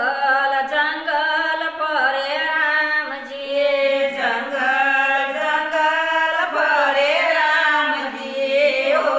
જંગલ જંગલ પરે રામજીએ. જંગલ જંગલ પરે રામજીએ. ઓ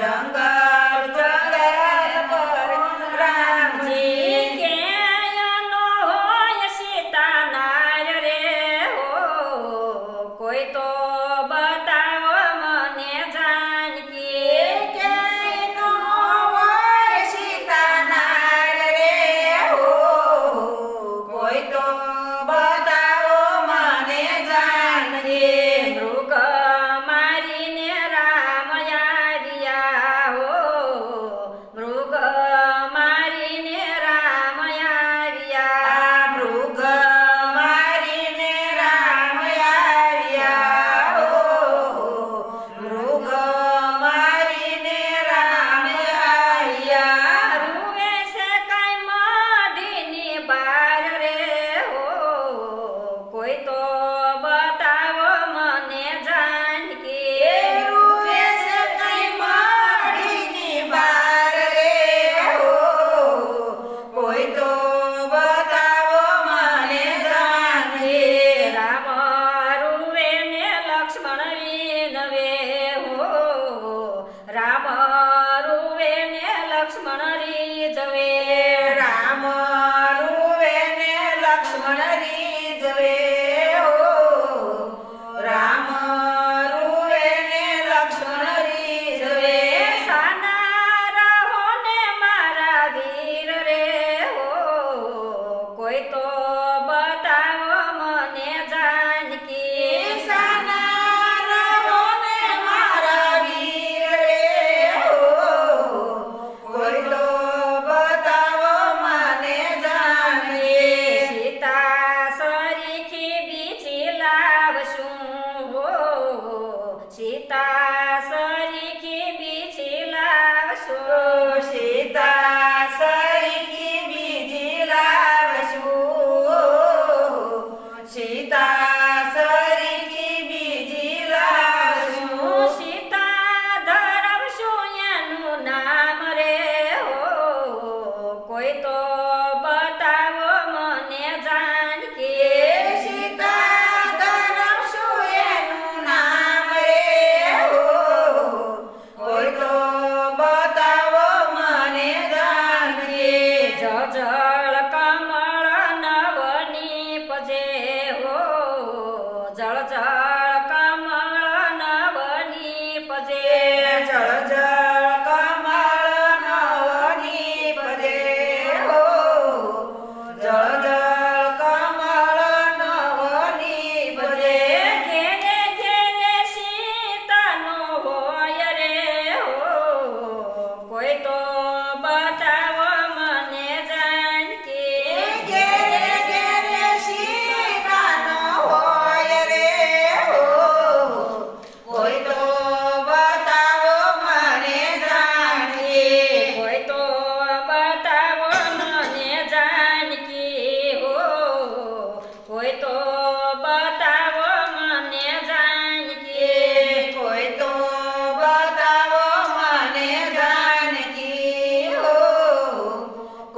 જંગલ જંગલ પર રામજી કેનો હોય સીતા નાય રે. હો કોઈ તો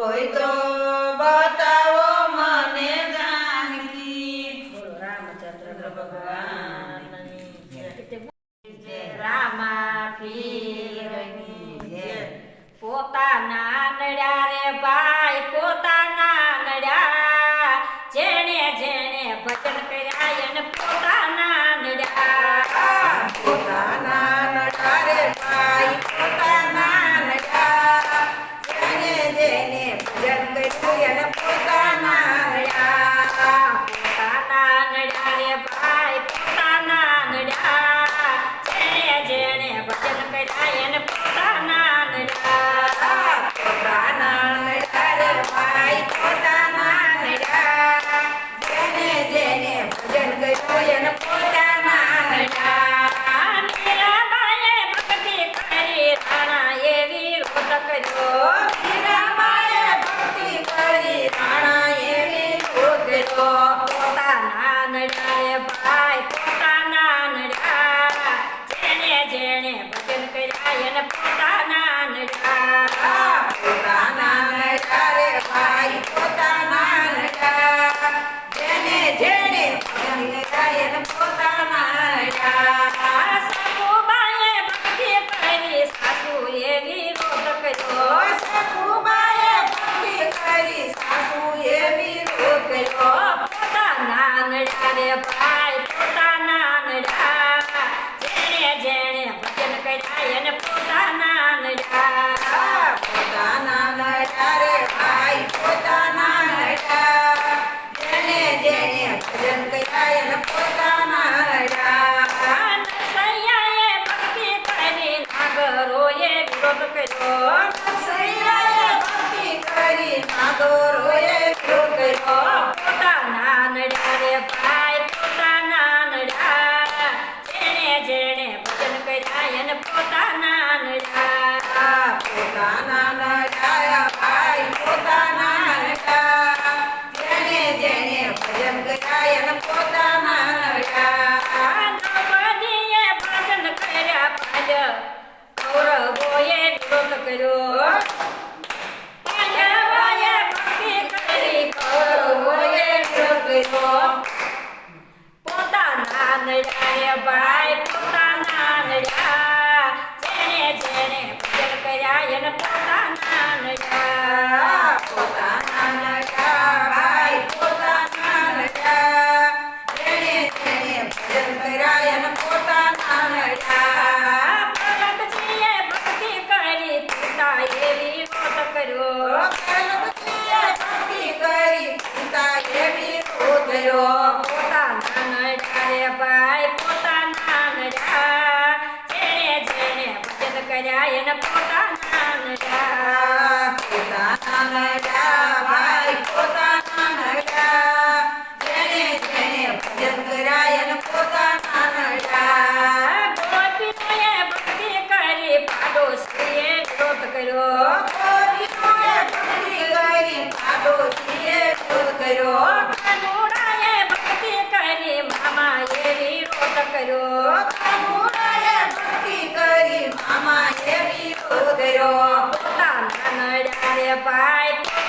Koito bata કર્યો પોતાના નડ્યા રે પોતાના નડા bye.